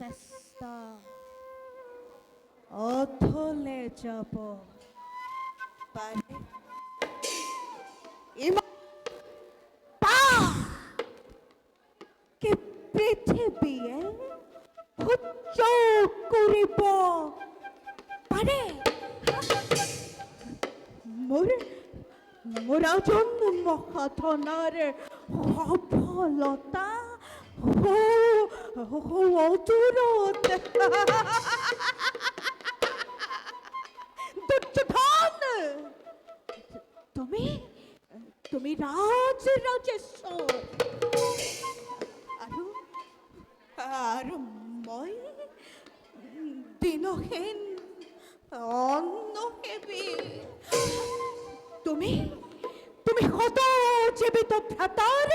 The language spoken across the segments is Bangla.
রাস্তা অথলে যাব পারে কি পৃথিৱীয়ে সহ্য কৰিব পাৰে মোৰ মোৰ আজন্ম সাধনাৰ সফলতা অদূৰত দুৰ্যোধন তুমি তুমি ৰাজ ৰাজেশ্বৰ আৰু আৰু মই দিনহীন অন্নসেৱী তুমি তুমি সদ জীৱিত ভ্ৰাতাৰ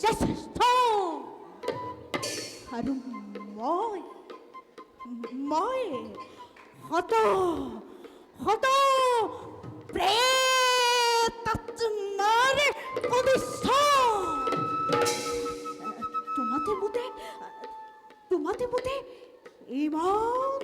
জ্যেষ্ঠ আৰু মই মই সদ সদ প্ৰেতাত্মাৰ কনিষ্ঠ। তোমাতে মোতে তোমাতে মোতে ইমান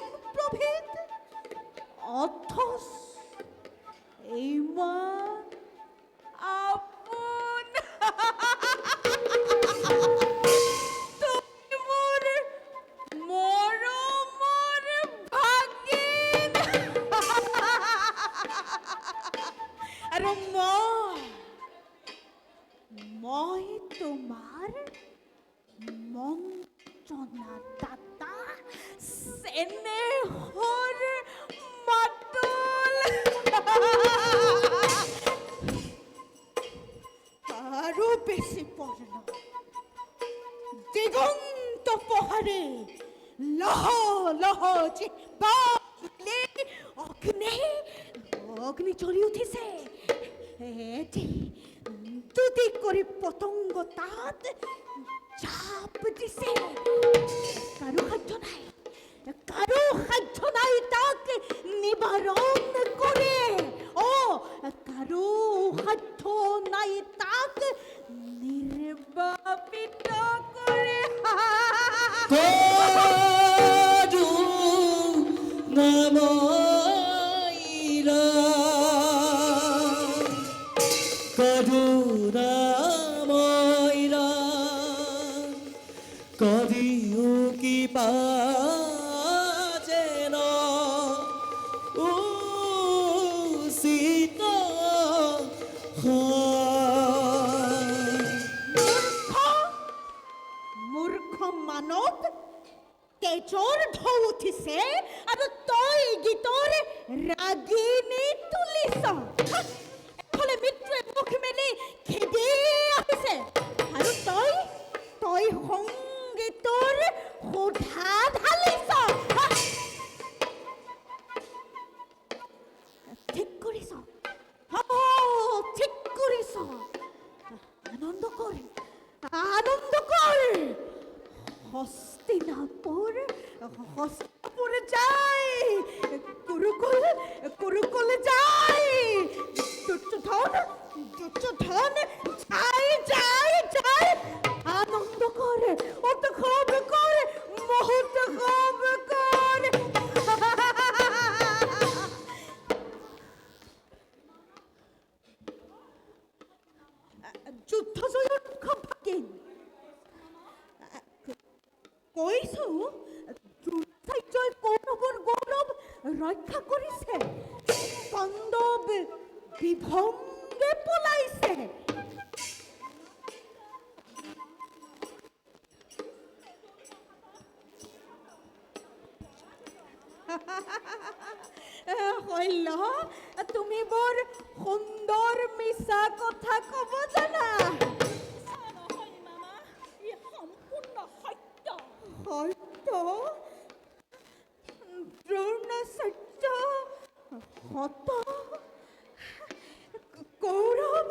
আৰু মই মই তোমাৰ মন্ত্ৰণা দাতা চেনেহৰ মাতুল। আৰু বেছি পৰ্ণ দিগন্ত পহাৰে লহ লহ জিহ্বালে অগ্নি অগ্নি জ্বলি উঠিছে এটি দুটি কৰি পতংগ তাত চাপ দিছে কাৰো সাধ্য নাই কাৰো সাধ্য নাই তাক নিবাৰণ কৰে অ কাৰো সাধ্য নাই তাক নিৰ্বাপিত আনন্দ কৰ আনন্দ কৰ হস্তিনাপুর হস্তিনাপুর যাই। কুরুকুল কুরুকুল যাই। দুর্যোধন দুর্যোধন যাই যাই যাই। আনন্দ কর উৎসব কর মহোৎসব কর যুদ্ধ জয়ৰ উৎসৱ ভাগিন কৈছো দ্ৰোণাচাৰ্যই কৌৰৱৰ গৌৰৱ ৰক্ষা কৰিছে পাণ্ডৱ বিভংগে পলাইছে। শৈল তুমি বৰ মিছা কথা ক'ব জানা। ই সম্পূৰ্ণ সত্য সত্য দ্ৰোণাচাৰ্য সত কৌৰৱ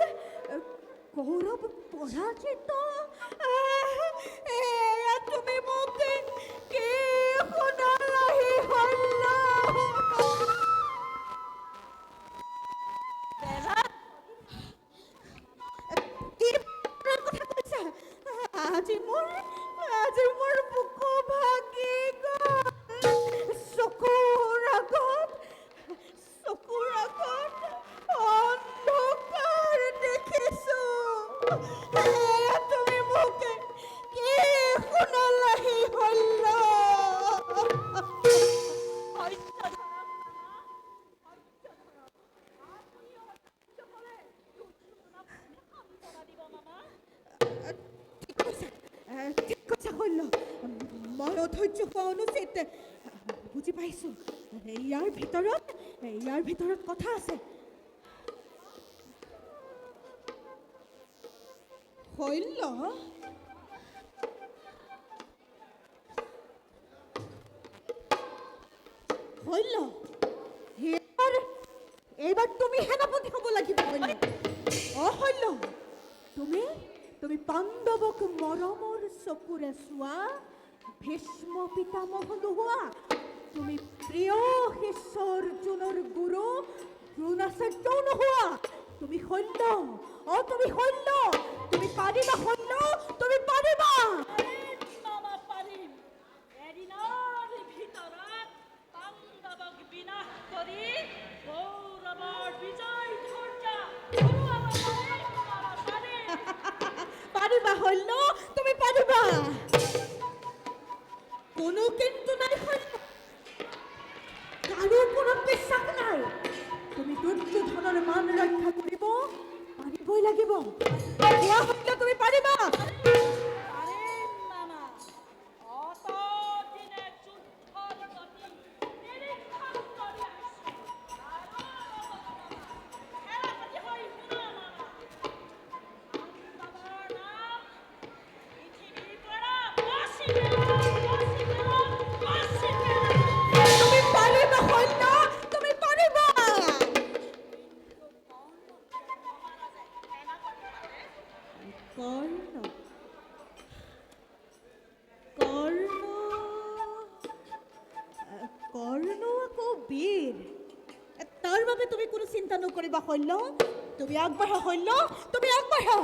રાજમણ ભૂકો ભાગી ગયો સુખો অধৈৰ্য অনুচিত বুজি পাইছো ইয়াৰ ভিতৰত ইয়াৰ ভিতৰত কথা আছে। শৈল্য শৈল্য এইবাৰ তুমি সেনাপতি হ'ব লাগিব শৈল্য অ শৈল্য তুমি তুমি পাণ্ডৱক মৰমৰ চকুৰে চোৱা। ভীষ্ম পিতামহ নোহোৱা তুমি প্ৰিয় শিষ্য অৰ্জুনৰ গুৰু দ্ৰোণাচাৰ্যও নোহোৱা তুমি সৈন্য অ, তুমি সৈন্য, তুমি পাৰিবা সৈন্য, তুমি পাৰিবা। পাৰিম লাগিব কোৱা তাৰ বাবে তুমি কোনো চিন্তা নকৰিবা শল্য তুমি আগবাঢ়া শল্য তুমি আগবাঢ়া।